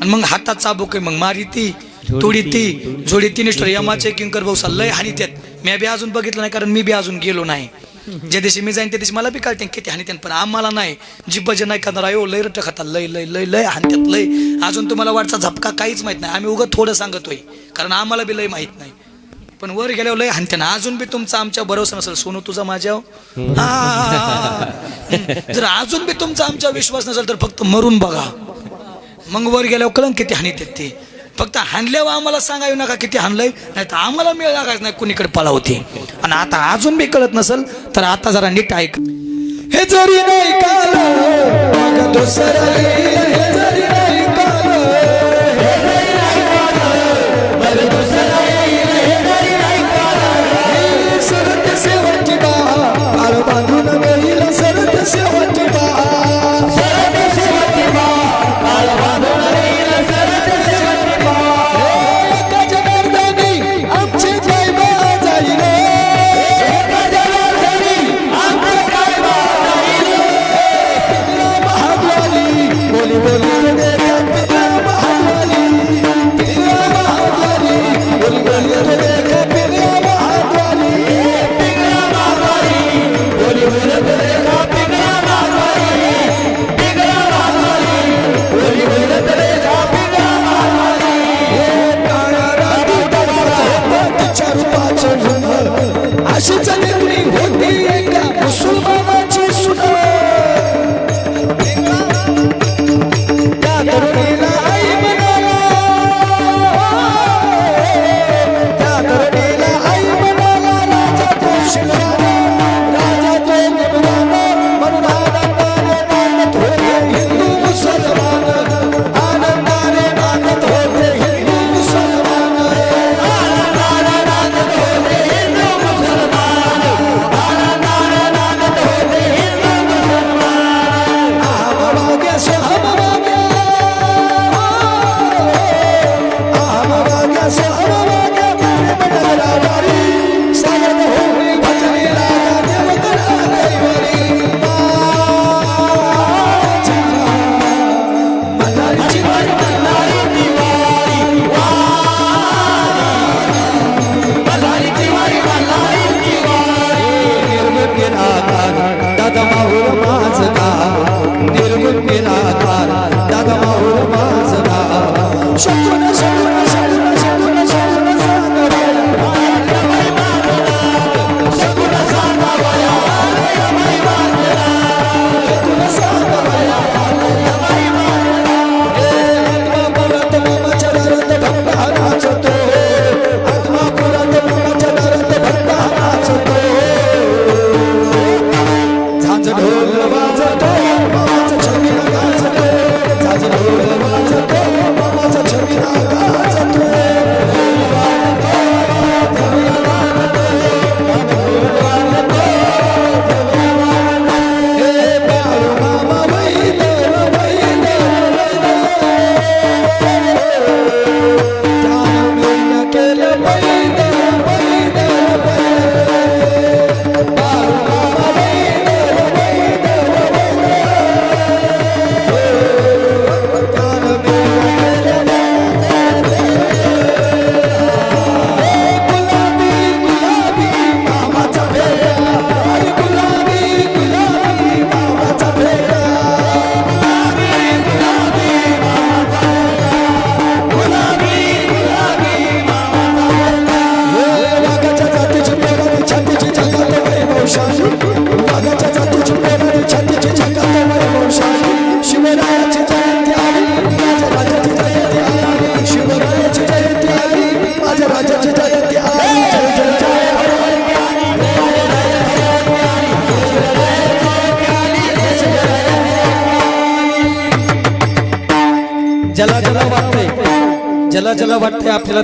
आणि मग हातात चाबूक आहे मग मारी ती तोडी ती जोडी ती निष्ठोर यमाचे किंकर भाऊ लय हानी त्यात मी बी अजून बघितलं नाही कारण मी बी अजून गेलो नाही. ज्या दिवशी मी जाईन त्या दिवशी मला बी कळते किती हानी पण आम्हाला नाही. जे नाही करणार अयो लय रट खाता लय लय लय लय हानत्यात लय. अजून तुम्हाला वाटचा झपका काहीच माहीत नाही. आम्ही उगं थोडं सांगतोय कारण आम्हाला बी लय माहीत नाही. पण वर गेल्यावर लय हानते ना अजून बी तुमचा आमच्या भरोसा नसेल. सोनू तुझा माझ्यावर? हा. जर अजून बी तुमचा आमचा विश्वास नसेल तर फक्त मरून बघा. मग वर गेल्यावर कळन किती हानीत येते ते. फक्त हाणल्यावर आम्हाला सांगावी नका किती हाणलंय. नाही तर आम्हाला मिळ लागायचं नाही कुणीकडे पळावते आणि आता अजून बी कळत नसेल तर आता जरा नीट ऐक. हे जरी नाही एका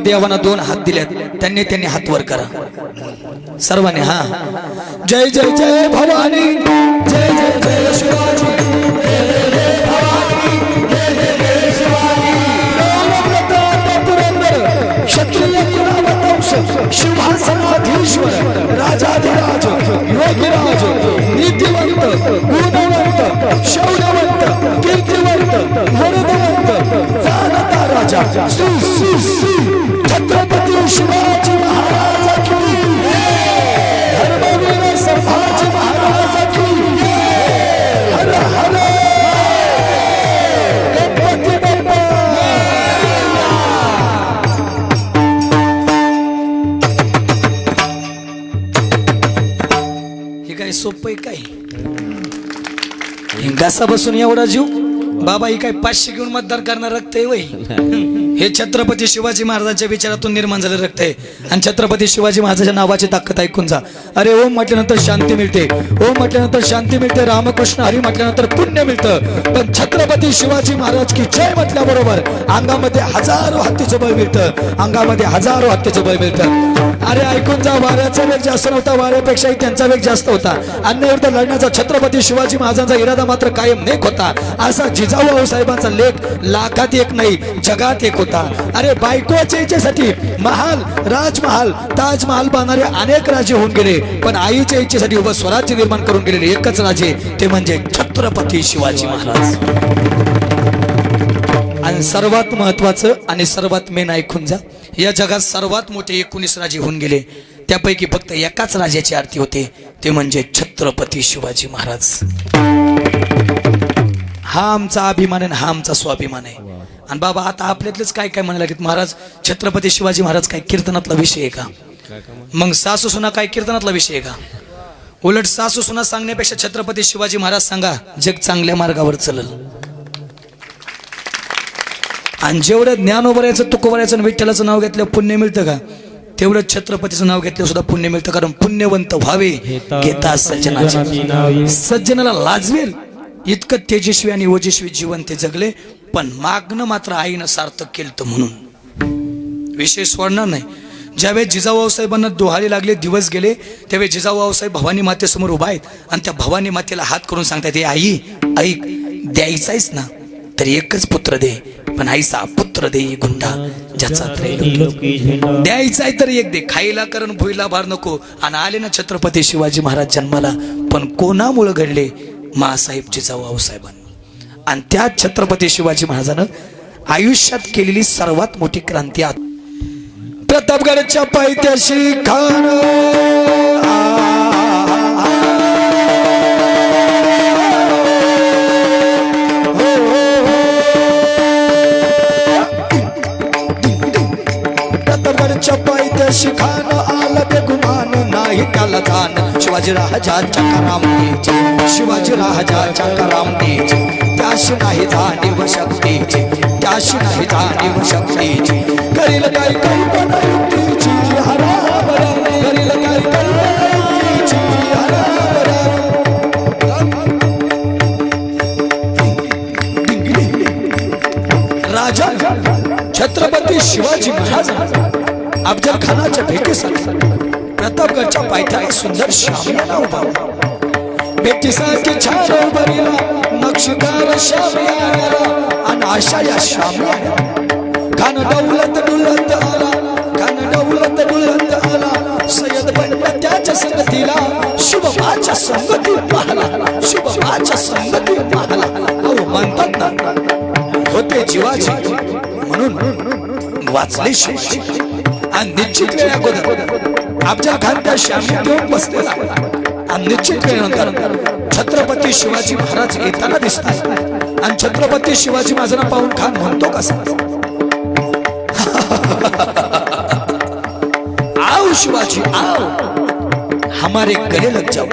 देवाना दोन हात दिलेत त्यांनी त्यांनी हात वर करा सर्वांनी हा जय जय जय भवानी जय जय जय शिवासनाधीश्वर राजाधिराज योगिराज नीतिवंत गुणवंत शौर्यवंत कीर्तिवंत वरदवंत जाणता राजा घासा बसून एवढा जीव? बाबा ही काय पाचशे घेऊन मतदार करणार रक्त आहे वय. हे छत्रपती शिवाजी महाराजांच्या विचारातून निर्माण झालेलं रक्त आहे. आणि छत्रपती शिवाजी महाराजांच्या नावाची ताकद ऐकून जा. अरे ओम म्हटल्यानंतर शांती मिळते. ओम म्हटल्यानंतर शांती मिळते. रामकृष्ण हरी म्हटल्यानंतर पुण्य मिळतं. पण छत्रपती शिवाजी महाराज की जय म्हटल्याबरोबर अंगामध्ये हजारो हत्तीचं बळ मिळतं. अंगामध्ये हजारो हत्तीचं बळ मिळतं. अरे ऐकून जा वाऱ्याचा वेग जास्त नव्हता. वाऱ्यापेक्षाही त्यांचा वेग जास्त होता. अन्याविरुद्ध लढण्याचा छत्रपती शिवाजी महाराजांचा इरादा मात्र कायम नेक होता. असा जिजाऊ साहेबांचा लेख लाखात एक नाही जगात एक होता. अरे बायकोच्या इच्छेसाठी महाल राजमहाल ताजमहाल बांधणारे अनेक राजे होऊन गेले. पण आईच्या इच्छेसाठी उभं स्वराज्य निर्माण करून गेलेले एकच राजे ते म्हणजे छत्रपती शिवाजी महाराज. आणि सर्वात महत्वाचं आणि सर्वात मेन ऐकून जा या जगात सर्वात मोठे एकोणीस राजे होऊन गेले. त्यापैकी फक्त एकाच राजाची आरती होते ते म्हणजे छत्रपती शिवाजी महाराज. हा आमचा अभिमान आहे हा आमचा स्वाभिमान आहे. आणि बाबा आता आपल्यातलेच काय काय म्हणायला लागेल महाराज छत्रपती शिवाजी महाराज काय कीर्तनातला विषय आहे का? मग सासू सुना काय कीर्तनातला विषय आहे का? उलट सासू सुना सांगण्यापेक्षा छत्रपती शिवाजी महाराज सांगा जग चांगल्या मार्गावर चलल. आणि जेवढं ज्ञान उभारायचं तुक उभारायचं आणि विठ्ठलाचं नाव घेतलं पुण्य मिळतं का? तेवढं छत्रपतीचं नाव घेतलं सुद्धा पुण्य मिळतं कारण पुण्यवंत व्हावे घेता सज्जनाचे. सज्जनाला लाजवेल. इतकं तेजस्वी आणि ओजस्वी जीवन ते जगले पण मागणं मात्र आईनं सार्थक केलं म्हणून. विषय सोडणार नाही. ज्यावेळेस जिजाऊ साहेबांना दोहारी लागले दिवस गेले त्यावेळेस जिजाऊ साहेब भवानी मातेसमोर उभा आहेत आणि त्या भवानी मातेला हात करून सांगतात "हे आई ऐक द्यायचायच ना तर एकच पुत्र दे पण आईचा पुत्र दे गुंडा ज्याचा त्रैलोक्य द्यायचा आहे तर एक दे खायला करण भुईला भार नको आणि आले ना छत्रपती शिवाजी महाराज जन्माला पण कोणामुळं घडले मासाहेब जिजाऊ साहेबांनी. आणि त्या छत्रपती शिवाजी महाराजानं आयुष्यात केलेली सर्वात मोठी क्रांती आत प्रतापगडच्या पायथ्याशी खान. प्रतापगडच्या पायथ्याशी खान. आला गुमान नाही त्याला जाण शिवाजी राजाच्या करामतीचे शिवाजी राजाच्या करामतीचे त्याशी नाही जाणीव शक्तीचे त्याशी नाही जाणीव शक्तीचे. करील काय कल्पना युक्तीची हराबरा करील काय कल्पना युक्तीची हराबरा राजा छत्रपती शिवाजी महाराज अफजल खानाच्या भेटीसाठी. प्रतापगडच्या पायथ्या एक सुंदर शामियाना उभा होता. भेटीसाठी छान उभारीला श्याम शामियाना आणि आशा या शामियाना खान डौलत डुलत आला खान डौलत डुलत आला. सय्यद बनला त्याच्या संगतीला शुभमाच्या संगती पाहला. शुभमाच्या संगती पाहला. अहो म्हणतात ना होते जीवाची म्हणून वाचले शिवाजी आणि निश्चित वेळ अगोदर आमच्या खान त्या श्यामी घेऊन बसलेला. आणि निश्चित वेळेनंतर छत्रपती शिवाजी महाराज येताना दिसतात. आणि छत्रपती शिवाजी माझं महाराजांना पाहून खान म्हणतो कसा? आओ शिवाजी आओ. हमारे गले लग जाओ.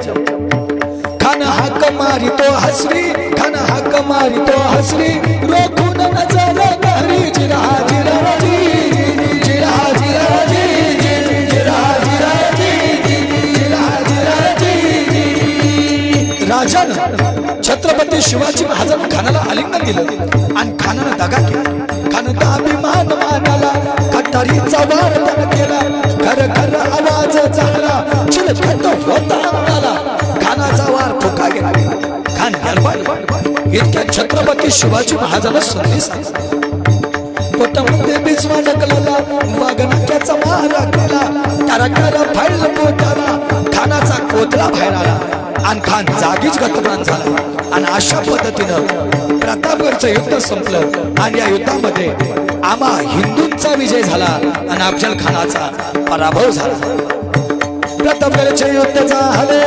खान हाक मारी तो हसरी खान हाक मारी तो हसरी. रोखून नजर करी जिरा जिरा जी. जिरा जिरा जी. राजानं छत्रपती शिवाजी महाराजांना खानाला आलिंगन दिलं आणि खानानं दगा केला. खान अभिमान मानाला कटारीचा वार त्यानं केला. खर खर आवाज झाला चिलखत होता अंगाला खानाचा वार फुका गेला. खान दरबार इतक्या छत्रपती शिवाजी महाराजांना संधी सांगितली. पोटामध्ये बिजवा नकलाला वागनाक्याचा मारा केला. तारा फाईल पोटाला. खानाचा कोतला बाहेर आला. आणि खान जागीच गतप्राण झाला. आणि अशा पद्धतीनं प्रतापगडचं युद्ध संपलं आणि या युद्धामध्ये आम्हा हिंदूंचा विजय झाला आणि अफजल खानाचा पराभव झाला. प्रतापगडचे युद्ध झाले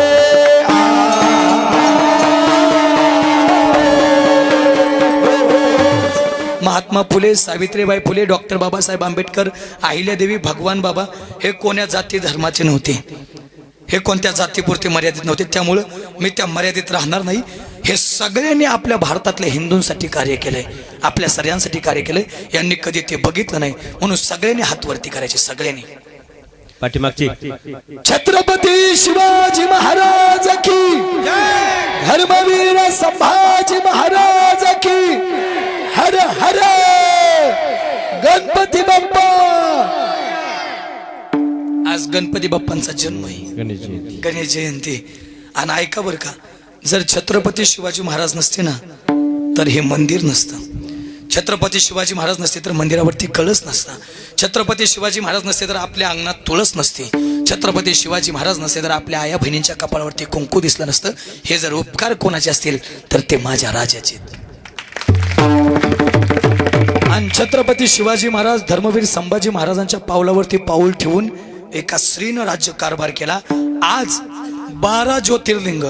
महात्मा फुले सावित्रीबाई फुले डॉक्टर बाबासाहेब आंबेडकर अहिल्यादेवी भगवान बाबा हे कोण्या जाती धर्माचे नव्हते? हे कोणत्या जातीपुरते मर्यादित नव्हते. त्यामुळं मी त्या मर्यादित राहणार नाही. हे सगळ्यांनी आपल्या भारतातल्या हिंदूंसाठी कार्य केलंय. आपल्या सगळ्यांसाठी कार्य केलंय. यांनी कधी ते बघितलं नाही. म्हणून सगळ्यांनी हात वरती करायचे सगळ्यांनी. पाठीमागची. छत्रपती शिवाजी महाराज की. धर्मवीर संभाजी महाराज की. हर हर गणपती आज गणपती बाप्पांचा जन्म आहे. गणेश जयंती. गणेश जयंती. आणि ऐका बरं का जर छत्रपती शिवाजी महाराज नसते ना तर हे मंदिर नसतं. छत्रपती शिवाजी महाराज नसते तर मंदिरावरती कळस नसता. छत्रपती शिवाजी महाराज नसते तर आपल्या अंगणात तुळस नसते. छत्रपती शिवाजी महाराज नसते तर आपल्या आया बहिणींच्या कपाळावरती कुंकू दिसलं नसतं. हे जर उपकार कोणाचे असतील तर ते माझ्या राजाचे. आणि छत्रपती शिवाजी महाराज धर्मवीर संभाजी महाराजांच्या पावलावरती पाऊल ठेवून एका स्त्रीनं राज्य कारभार केला. आज बारा ज्योतिर्लिंग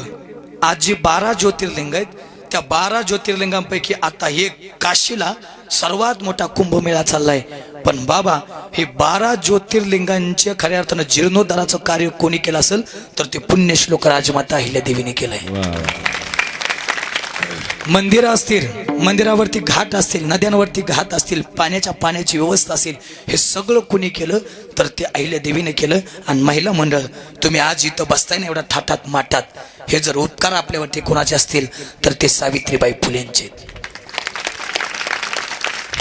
आज जी बारा ज्योतिर्लिंग आहेत. त्या बारा ज्योतिर्लिंगांपैकी आता हे काशीला सर्वात मोठा कुंभमेळा चाललाय. पण बाबा हे बारा ज्योतिर्लिंगांचे खऱ्या अर्थानं जीर्णोद्धाराचं कार्य कोणी केलं असेल तर ते पुण्यश्लोक राजमाता अहिल्या देवीने केलंय. वा मंदिरं असतील मंदिरावरती घाट असतील नद्यांवरती घाट असतील पाण्याच्या पाण्याची व्यवस्था असेल हे सगळं कुणी केलं तर ते अहिल्या देवीने केलं. आणि महिला मंडळ तुम्ही आज इथं बसताय ना एवढ्या थाटात माटात. हे जर उपकार आपल्यावरती कोणाचे असतील तर ते सावित्रीबाई फुलेंचे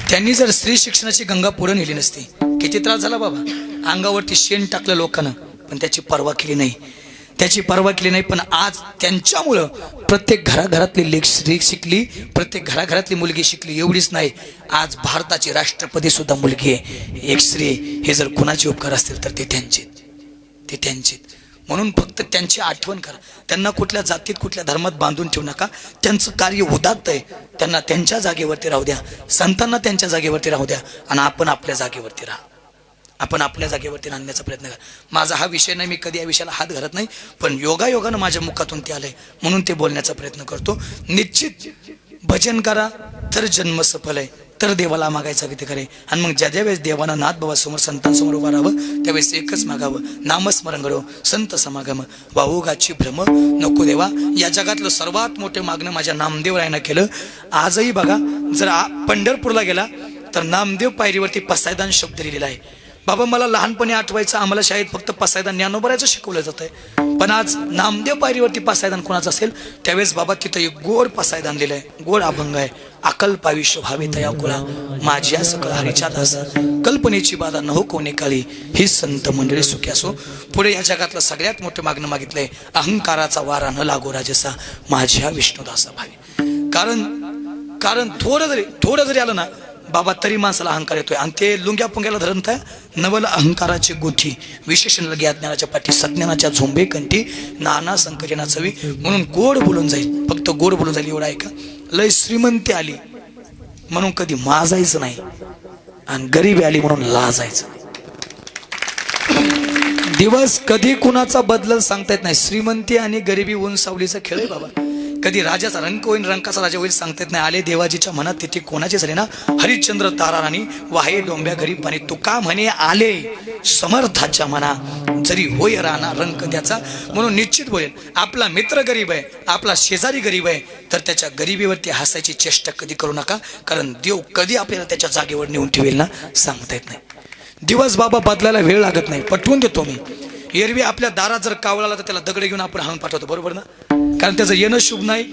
त्यांनी जर स्त्री शिक्षणाची गंगा पुढे नेली नसती किती त्रास झाला बाबा. अंगावरती शेण टाकलं लोकांना पण त्याची पर्वा केली नाही. त्याची पर्वा केली नाही पण आज त्यांच्यामुळं प्रत्येक घराघरातली लेख स्त्री शिकली प्रत्येक घराघरातली मुलगी शिकली एवढीच नाही. आज भारताची राष्ट्रपती सुद्धा मुलगी आहे. एक स्त्री हे जर कुणाचे उपकार असतील तर ते त्यांचे ते त्यांचे म्हणून फक्त त्यांची आठवण करा. त्यांना कुठल्या जातीत कुठल्या धर्मात बांधून ठेवू नका. त्यांचं कार्य उदात्त आहे. त्यांना त्यांच्या जागेवरती राहू द्या. संतांना त्यांच्या जागेवरती राहू द्या. आणि आपण आपल्या जागेवरती राहा. आपण आपल्या जागेवरती आणण्याचा प्रयत्न करा. माझा हा विषय नाही मी कधी या विषयाला हात घालत नाही पण योगायोगानं माझ्या मुखातून ते आलंय म्हणून ते बोलण्याचा प्रयत्न करतो. निश्चित भजन करा तर जन्म सफल आहे तर देवाला मागायचा किती करे आणि मग ज्या ज्या वेळेस देवाना नाथ बाबा समोर संतांसमोर उभं राहावं त्यावेळेस एकच मागावं नामस्मरण करावं संत समागम. वाहुगाची भ्रम नको देवा. या जगातलं सर्वात मोठे मागणं माझ्या नामदेव रायनं केलं. आजही बघा जर पंढरपूरला गेला तर नामदेव पायरीवरती पसायदान शब्द लिहिलेला आहे. बाबा मला लहानपणी आठवायचं आम्हाला शाळेत फक्त पसायदान ज्ञानोबरायचं शिकवलं जातंय. पण आज नामदेव पायरीवरती पसायदान कोणाचं असेल त्यावेळेस बाबा तिथं एक गोड पसायदान दिलंय गोड अभंग आहे. अकल पाविष्य भावी तया कुळा. माझ्या सकळ हरीच्या दासा. कल्पनेची बाधा न हो कोणी काळी. ही संत मंडळी सुखी असो. पुढे या जगातलं सगळ्यात मोठं मागणं मागितलंय अहंकाराचा वारा न लागो राजसा. माझ्या विष्णुदासा भावी कारण कारण थोडं जरी थोडं जरी आलं ना बाबा तरी माणसाला अहंकार येतोय. आणि ते लुंग्या पुंग्याला धरणत नवल अहंकाराची गोठी विशेषण लगे अज्ञानाच्या पाठी सज्ञानाच्या झोंबे कंठी नाना संकजना चवी. म्हणून गोड बोलून जाईल. फक्त गोड बोलून जाईल एवढं ऐका. लय श्रीमंती आली म्हणून कधी माजायचं नाही. आणि गरिबी आली म्हणून लाजायचं नाही. दिवस कधी कुणाचा बदल सांगता येत नाही. श्रीमंती आणि गरिबी ऊन सावलीचा खेळ आहे बाबा. कधी राजाचा रंक होईल रंकाचा राजा होईल सांगता येत नाही. आले देवाजीच्या मनात तिथे कोणाचे झाले ना? हरिश्चंद्र तारा राणी वाहे डोंब्या घरी पाणी. का म्हणे आले. समर्थाच्या मना. जरी होय राणा रंक त्याचा. म्हणून निश्चित होईल. आपला मित्र गरीब आहे आपला शेजारी गरीब आहे तर त्याच्या गरिबीवरती हसायची चेष्टा कधी करू नका कारण देव कधी आपल्याला त्याच्या जागेवर नेऊन ठेवेल ना? सांगता येत नाही. दिवस बाबा बदलायला वेळ लागत नाही. पटवून देतो मी. एरवी आपल्या दारात जर कावळाला तर त्याला दगड घेऊन आपण हाणून पाठवतो. बरोबर ना? कारण त्याचं येणं शुभ नाही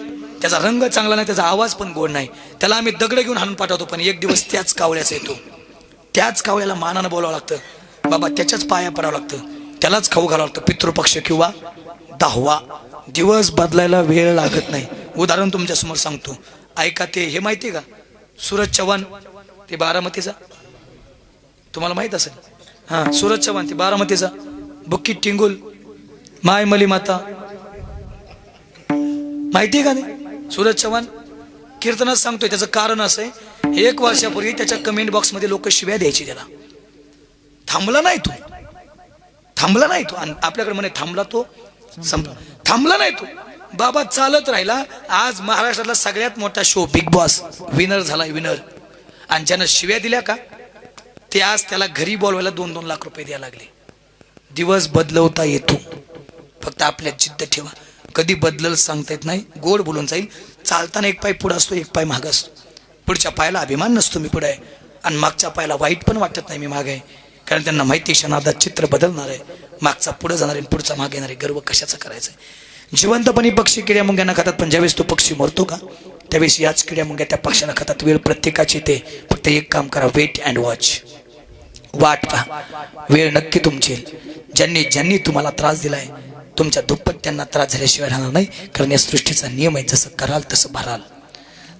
त्याचा रंग चांगला नाही त्याचा आवाज पण गोड नाही. त्याला आम्ही दगड घेऊन हाणून पाठवतो पण एक दिवस त्याच कावळ्याचा येतो. त्याच कावळ्याला मानानं बोलावं लागतं. बाबा त्याच्याच पाया पडावं लागतं. त्यालाच खाऊ घालावं लागतं. पितृपक्ष किंवा दहावा. दिवस बदलायला वेळ लागत नाही. उदाहरण तुमच्यासमोर सांगतो. ऐका ते हे माहिती आहे का? सूरज चव्हाण ते बारामतीचा? तुम्हाला माहीत असेल? हा सूरज चव्हाण ते बारामतीचा? बुक्की टिंगुल माय मली माता माहिती आहे का नाही सूरज चव्हाण कीर्तनात सांगतोय त्याचं कारण असं आहे एक वर्षापूर्वी त्याच्या कमेंट बॉक्समध्ये लोक शिव्या द्यायची त्याला. थांबला नाही तो. थांबला नाही तो. आणि आपल्याकडे म्हणे थांबला तो. संपला थांबला नाही तो. बाबा चालत राहिला. आज महाराष्ट्रातला सगळ्यात मोठा शो बिग बॉस विनर झाला विनर आणि ज्यानं शिव्या दिल्या का? ते आज त्याला घरी बोलवायला दोन दोन लाख रुपये द्यायला लागले. दिवस बदलवता येतो. फक्त आपल्यात जिद्द ठेवा. कधी बदलल सांगता येत नाही. गोड बोलून जाईल. चालताना एक पाय पुढं असतो एक पाय माग असतो. पुढच्या पायाला अभिमान नसतो मी पुढे आहे. आणि मागच्या पायाला वाईट पण वाटत नाही मी मागे आहे. कारण त्यांना माहिती क्षणार्धात चित्र बदलणार आहे. मागचा पुढं जाणार आहे पुढचा मागे येणार आहे. गर्व कशाचा करायचा आहे? जिवंतपणी पक्षी किड्या मुंग्यांना खातात पण ज्यावेळेस तो पक्षी मरतो का? त्यावेळेस याच किड्या मुंग्या त्या पक्षांना खातात. वेळ प्रत्येकाची ते फक्त एक काम करा वेट अँड वॉच वाट पहा. वेळ नक्की तुमची ज्यांनी ज्यांनी तुम्हाला त्रास दिलाय तुमच्या दुप्पट त्यांना त्रास झाल्याशिवाय राहणार नाही. कारण या सृष्टीचा नियम आहे जसं कराल तसं भराल.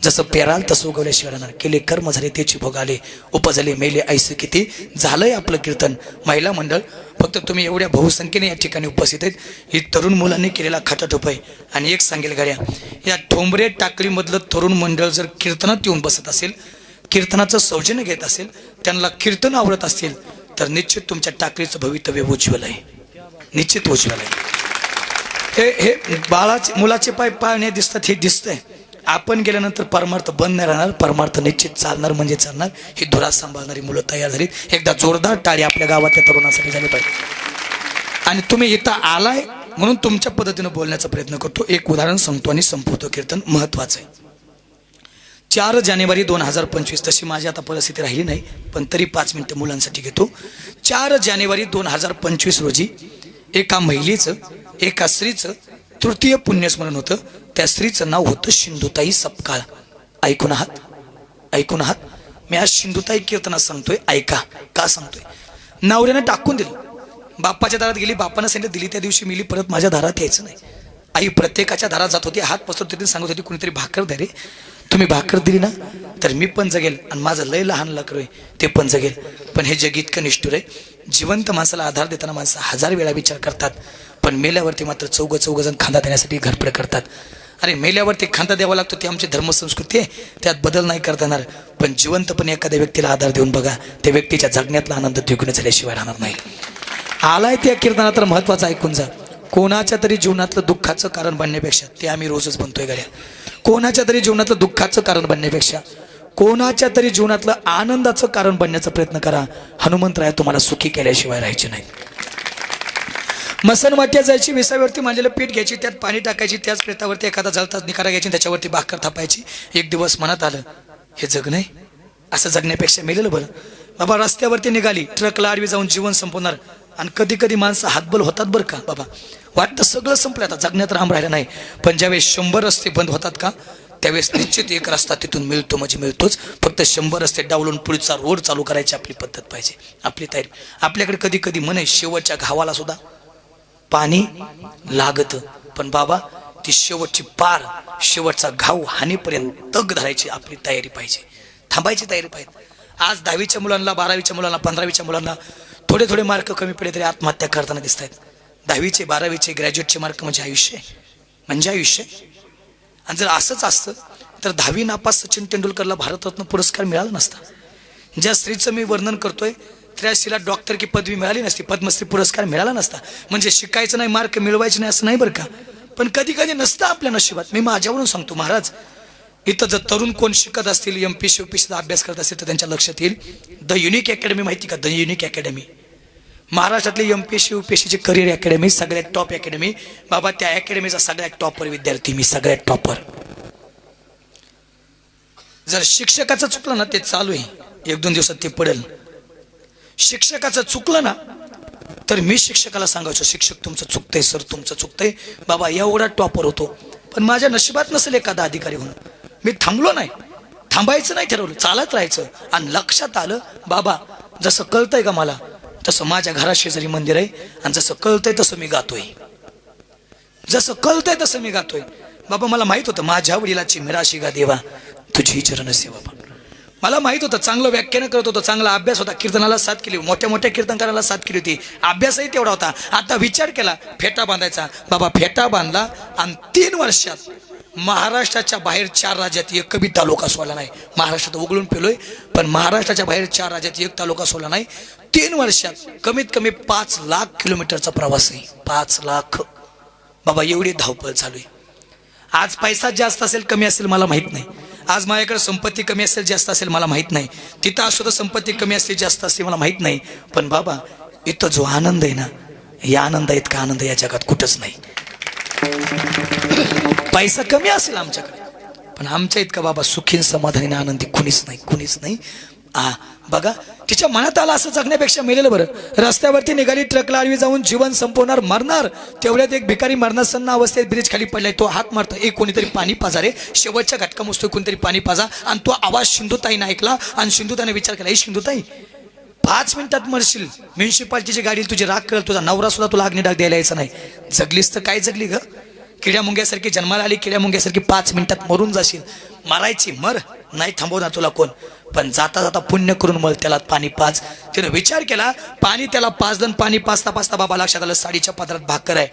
जसं पेराल तसं उगवल्याशिवाय राहणार. केले कर्म झाले त्याची भोगाले उपजले मेले ऐसे किती झालंय आपलं कीर्तन. महिला मंडळ फक्त तुम्ही एवढ्या बहुसंख्येने या ठिकाणी उपस्थित आहेत. ही तरुण मुलांनी केलेला खाटाटोप आहे. आणि एक सांगेल गाड्या या ठोंबरे टाकळीमधलं तरुण मंडळ जर कीर्तनात येऊन बसत असेल कीर्तनाचं सौजन्य घेत असेल त्यांना कीर्तन आवडत असेल तर निश्चित तुमच्या टाकळीचं भवितव्य उज्ज्वल आहे. निश्चित उज्ज्वल आहे. हे हे बाळाचे मुलाचे पाय पाळणे दिसतात हे दिसतंय. आपण गेल्यानंतर परमार्थ बंद नाही राहणार परमार्थ निश्चित चालणार म्हणजे चालणार. ही धुरा सांभाळणारी मुलं तयार झालीत. एकदा जोरदार टाळी आपल्या गावातल्या तरुणासाठी झाली पाहिजे. आणि तुम्ही इथं आलाय म्हणून तुमच्या पद्धतीनं बोलण्याचा प्रयत्न करतो. एक उदाहरण सांगतो आणि संपवतो कीर्तन महत्वाचं आहे. चार जानेवारी दोन हजार पंचवीस तशी माझी आता परिस्थिती राहिली नाही पण तरी पाच मिनिटं मुलांसाठी घेतो. चार जानेवारी दोन हजार पंचवीस रोजी एका महिलेचं एका स्त्रीचं तृतीय पुण्यस्मरण होतं. त्या स्त्रीचं नाव होतं सिंधुताई सपकाळ. ऐकून आहात? ऐकून आहात? मी आज सिंधुताई कीर्तनात सांगतोय ऐका. का सांगतोय? नवऱ्यानं टाकून दिलं. बाप्पाच्या दारात गेली बाप्पानं सांगितलं दिली त्या दिवशी मिली परत माझ्या दारात यायचं नाही. आई प्रत्येकाच्या दारात जात होती हात पसरत होती सांगत होती कुणीतरी भाकर द्या रे. तुम्ही भाकर दिली ना तर मी पण जगेल आणि माझं लय लहान लकर आहे ते पण जगेल. पण हे जग इतकं निष्ठुर आहे जिवंत माणसाला आधार देताना माणसं हजार वेळा विचार करतात पण मेल्यावरती मात्र चौघं चौघ जण खांदा देण्यासाठी घरपड करतात. अरे मेल्यावरती खांदा द्यावा लागतो ती आमची धर्मसंस्कृती आहे त्यात बदल नाही करता येणार पण जिवंतपणे एखाद्या व्यक्तीला आधार देऊन बघा त्या व्यक्तीच्या जगण्यातला आनंद द्विगुण झाल्याशिवाय राहणार नाही. आलाय त्या कीर्तनात तर महत्वाचं ऐकून जा. कोणाच्या तरी जीवनातलं दुःखाचं कारण बनण्यापेक्षा ते आम्ही रोजच बनतोय गड्या. कोणाच्या तरी जीवनातलं दुःखाचं कारण बनण्यापेक्षा कोणाच्या तरी जीवनातलं आनंदाचं कारण बनण्याचा प्रयत्न करा. हनुमंतराय तुम्हाला सुखी केल्याशिवाय राहायचे नाही मसन वाट्या जायची विसाव्यावरती मांडलेलं पीठ घ्यायची त्यात पाणी टाकायची त्याच प्रेतावरती एखादा जळताच निकारा घ्यायची त्याच्यावरती भाकर थापायची. एक दिवस मनात आलं हे जग नाही. असं जगण्यापेक्षा मेलेलं बरं. बाबा रस्त्यावरती निघाली ट्रकला आडवी जाऊन जीवन संपवणार. आणि कधी कधी माणसं हातबल होतात बरं का बाबा? वाटतं सगळं संपलं आता जगण्यात राम राहिलं नाही. पण ज्यावेळेस शंभर रस्ते बंद होतात का त्यावेळेस निश्चित एक रस्ता तिथून मिळतो म्हणजे मिळतोच. फक्त शंभर रस्ते डावलून पुढचा रोड चालू करायची आपली पद्धत पाहिजे. आपली तयारी. आपल्याकडे कधी कधी म्हणे शेवटच्या घावाला सुद्धा पाणी लागत. पण बाबा ती शेवटची पार शेवटचा घाव हानीपर्यंत तग धरायची आपली तयारी पाहिजे. थांबायची तयारी पाहिजे. आज दहावीच्या मुलांना बारावीच्या मुलांना पंधरावीच्या मुलांना थोडे थोडे मार्क कमी पडले तरी आत्महत्या करताना दिसत आहेत दहावीचे बारावीचे ग्रॅज्युएटचे मार्क म्हणजे आयुष्य म्हणजे आयुष्य आणि जर असंच असतं तर दहावी नापास सचिन तेंडुलकरला भारतरत्न पुरस्कार मिळाला नसता ज्या स्त्रीचं मी वर्णन करतोय त्या स्त्रीला डॉक्टर की पदवी मिळाली नसती पद्मश्री पुरस्कार मिळाला नसता म्हणजे शिकायचं नाही मार्क मिळवायचे नाही असं नाही बरं का पण कधी कधी नसतं आपल्या नशिबात मी माझ्यावरून सांगतो महाराज इथं जर तरुण कोण शिकत असतील एम पी सी अभ्यास करत असतील तर त्यांच्या लक्षात येईल द युनिक अकॅडमी माहिती का द युनिक अकॅडमी महाराष्ट्रातली M P S C U P S सीची करिअर अकॅडमी सगळ्यात टॉप अकॅडमी बाबा त्या अकॅडमीचा सगळ्यात टॉपर विद्यार्थी मी सगळ्यात टॉपर जर शिक्षकाचं चुकलं ना ते चालू आहे. एक दोन दिवसात ते पडेल. शिक्षकाचं चुकलं ना तर मी शिक्षकाला सांगायचो शिक्षक तुमचं चुकतंय सर तुमचं चुकतंय. बाबा एवढा टॉपर होतो. पण माझ्या नशिबात नसेल एखादा अधिकारी म्हणून. मी थांबलो नाही. थांबायचं नाही ठरवलं. चालत राहायचं. आणि लक्षात आलं बाबा जसं कळतंय का मला तसं माझ्या घराशेजारी मंदिर आहे आणि जसं कळतंय तसं मी गातोय. जसं कळतंय तसं मी गातोय. बाबा मला माहीत होतं माझ्या वडिलाची मिराशी गा देवा तुझी चरण सेवा बाबा मला माहीत होतं चांगलं व्याख्यान करत होतं चांगला अभ्यास होता कीर्तनाला साथ केली मोठ्या मोठ्या कीर्तनकाराला साथ केली होती. अभ्यासही तेवढा होता. आता विचार केला फेटा बांधायचा. बाबा फेटा बांधला आणि तीन वर्षात महाराष्ट्राच्या बाहेर चार राज्यात एक कमी तालुका सोडला नाही. महाराष्ट्रात उघडून पेलोय पण महाराष्ट्राच्या बाहेर चार राज्यात एक तालुका सोडला नाही. तीन वर्षात कमीत कमी पाच लाख किलोमीटरचा प्रवास आहे. पाच लाख. बाबा एवढी धावपळ चालू आहे. आज पैसा जास्त असेल कमी असेल मला माहीत नाही. आज माझ्याकडे संपत्ती कमी असेल जास्त असेल मला माहीत नाही. तिथं असो तर संपत्ती कमी असते जास्त असते मला माहीत नाही. पण बाबा इथं जो आनंद आहे ना या आनंद इतका आनंद या जगात कुठंच नाही. पैसा कमी असेल आमच्याकडे. पण आमच्या इतका बाबा सुखीन समाधानी आनंदी कुणीच नाही कुणीच नाही. आ बघा तिच्या मनात आलं असं जगण्यापेक्षा मेलेलं बरं. रस्त्यावरती निघाली ट्रकला आडवी जाऊन जीवन संपवणार मरणार. तेवढ्यात एक भिकारी मरणासन्न अवस्थेत ब्रिज खाली पडलाय तो हात मारतो. एक कोणीतरी पाणी पाजा रे. शेवटच्या घटका मुसतोय कोणीतरी पाणी पाजा. आणि तो आवाज सिंधुताईने ऐकला आणि सिंधुताईने विचार केला हे शिंदुताई पाच मिनिटात मरशील. म्युन्सिपाल्टीची गाडी तुझी राग करेल तुझा नवरा सुद्धा तुला अग्निडाग द्यायला यायचा नाही. जगलीस तर काय जगली ग? किड्या मुंग्यासारखी जन्माला आली किड्या मुंग्यासारखी पाच मिनिटात मरून जाशील. मरायची मर. नाही थांबवणार तुला कोण. पण जाता जाता पुण्य करून मल त्याला पाणी पाच तिनं विचार केला पाणी त्याला पाच दन पाणी पाचता पाचता बाबा लक्षात आलं साडीच्या पात्रात भाकर आहे.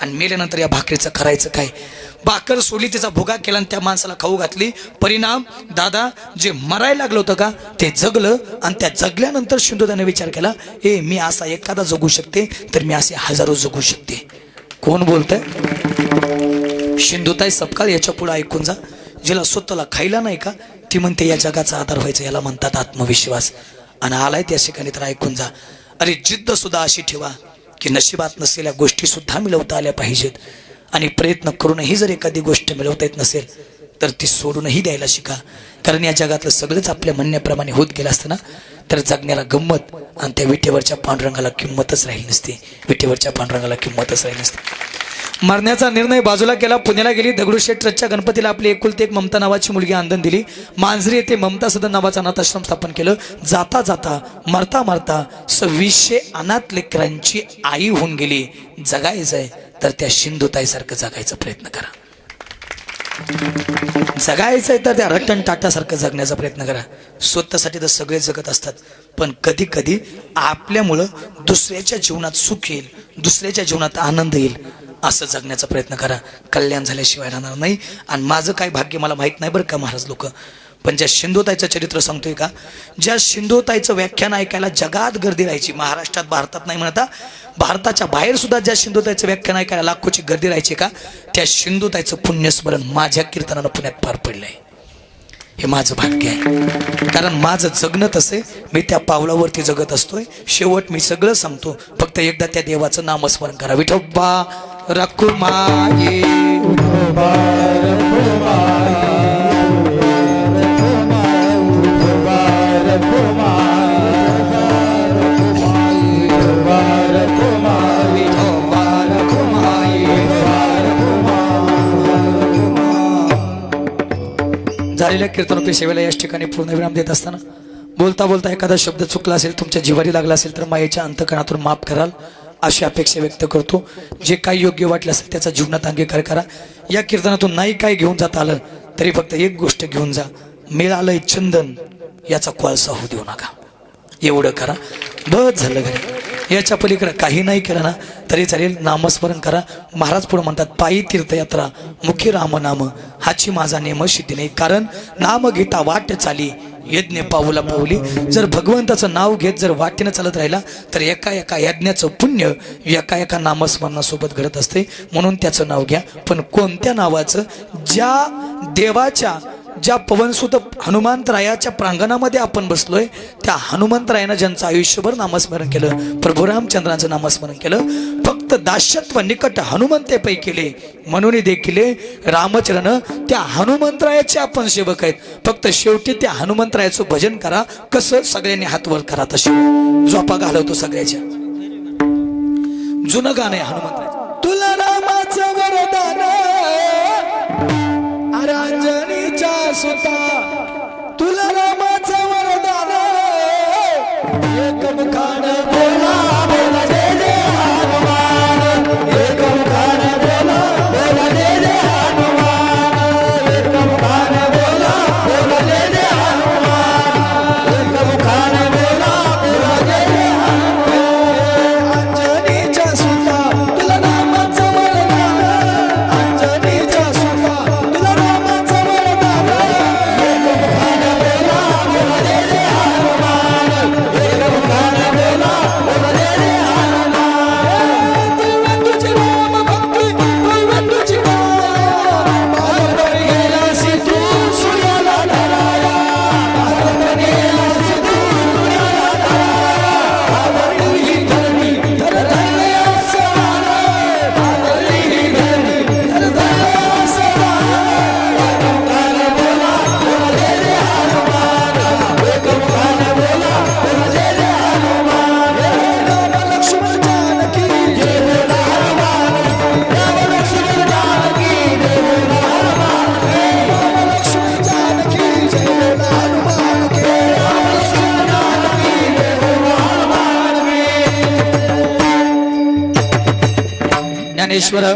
आणि मेल्यानंतर या भाकरीचं करायचं काय? भाकर सोडली तिचा भुगा केला आणि त्या माणसाला खाऊ घातली. परिणाम दादा जे मरायला लागलं होतं का ते जगलं. आणि त्या जगल्यानंतर सिंधुदाने विचार केला ए मी असा एखादा जगू शकते तर मी असे हजारो जगू शकते. कोण बोलतंय? शिंदुताई सपकाळ याच्यापुढे ऐकून जा. जिला स्वतःला खायला नाही का? ती म्हणते या जगाचा आधार व्हायचा याला म्हणतात आत्मविश्वास. आणि आलाय त्या ठिकाणी तर ऐकून जा. अरे जिद्द सुद्धा अशी ठेवा की नशिबात नसलेल्या गोष्टी सुद्धा मिळवता आल्या पाहिजेत. आणि प्रयत्न करूनही जर एखादी गोष्ट मिळवता येत नसेल तर ती सोडूनही द्यायला शिका. कारण या जगातलं सगळंच आपल्या म्हणण्याप्रमाणे होत गेलं असतं ना तर जगण्याला गंमत आणि त्या विटेवरच्या पांडुरंगाला किंमतच राहिली नसते. विटेवरच्या पांडुरंगाला किंमतच राहिली नसते. मरण्याचा निर्णय बाजूला केला पुण्याला गेली. दगडूशेठ ट्रस्टच्या गणपतीला आपली एकुलती एक ममता नावाची मुलगी आंदन दिली. मांजरी येथे ममता सदन नावाचा अनाथाश्रम स्थापन केलं. जाता जाता मरता मरता सव्वीसशे अनाथ लेकरांची आई होऊन गेली. जगायचंय तर त्या शिंदुताईसारखं जगायचा प्रयत्न करा. जगायचंय तर त्या रतन टाटासारखं जगण्याचा प्रयत्न करा. स्वतःसाठी तर सगळे जगत असतात. पण कधी कधी आपल्यामुळं दुसऱ्याच्या जीवनात सुख येईल दुसऱ्याच्या जीवनात आनंद येईल असं जगण्याचा प्रयत्न करा. कल्याण झाल्याशिवाय राहणार नाही. आणि माझं काय भाग्य मला माहीत नाही बरं का महाराज लोक? पण ज्या सिंधुताईचं चरित्र सांगतोय का ज्या सिंधुताईचं व्याख्यान ऐकायला जगात गर्दी राहायची महाराष्ट्रात भारतात नाही म्हणता भारताच्या बाहेर सुद्धा ज्या सिंधुताईचं व्याख्यान ऐकायला लाखोची गर्दी राहायची का त्या सिंधुताईचं पुण्यस्मरण माझ्या कीर्तनानं पुण्यात पार पडलंय. हे माझं भाग्य आहे. कारण माझं जगणं तसे मी त्या पावलावरती जगत असतोय. शेवट मी सगळं सांगतो. फक्त एकदा त्या देवाचं नामस्मरण करा. विठोबा रकुमाये झालेल्या कीर्तनोपी सेवेला याच ठिकाणी पूर्ण विराम देत असताना बोलता बोलता एखादा शब्द चुकला असेल तुमच्या जिवारी लागला असेल तर मायेच्या अंतकणातून माफ कराल. अशी अपेक्षा व्यक्त करतो. जे काही योग्य वाटलं असेल त्याचा जीवनात अंगीकार करा. या कीर्तनातून नाही काय घेऊन जात आलं तरी फक्त एक गोष्ट घेऊन जा. मिळालंय चंदन. याचा कोळसा होऊ देऊ नका. एवढं करा. बस झालं घरी. याच्या पलीकडे काही नाही केलं ना तरी चालेल नामस्मरण करा. महाराज पुढे म्हणतात पायी तीर्थयात्रा मुखी राम नाम हाची माझा नेम शिद्धी नाही. कारण नाम घेता वाट चाली यज्ञ पाऊला पाऊली. जर भगवंताचं नाव घेत जर वाटेनं चालत राहिला तर एका एका यज्ञाचं पुण्य एका एका नामस्मरणासोबत घडत असते. म्हणून त्याचं नाव घ्या. पण कोणत्या नावाचं? ज्या देवाच्या ज्या पवनसुत हनुमंतरायाच्या प्रांगणामध्ये आपण बसलोय त्या हनुमंतरायानं ज्यांचं आयुष्यभर नामस्मरण केलं प्रभू रामचंद्रांचं नामस्मरण केलं फक्त दास्यत्व निकट हनुमंतेपै केले म्हणून देखील रामचरण त्या हनुमंतरायाचे आपण सेवक आहेत. फक्त शेवटी त्या हनुमंतरायाचं भजन करा कसं सगळ्यांनी हात वर करा तसे झोपा घालवतो सगळ्याच्या. जुनं गाणं आहे हनुमंतराय तुला रामाचं वरदान. सुता ಈಶ್ವರ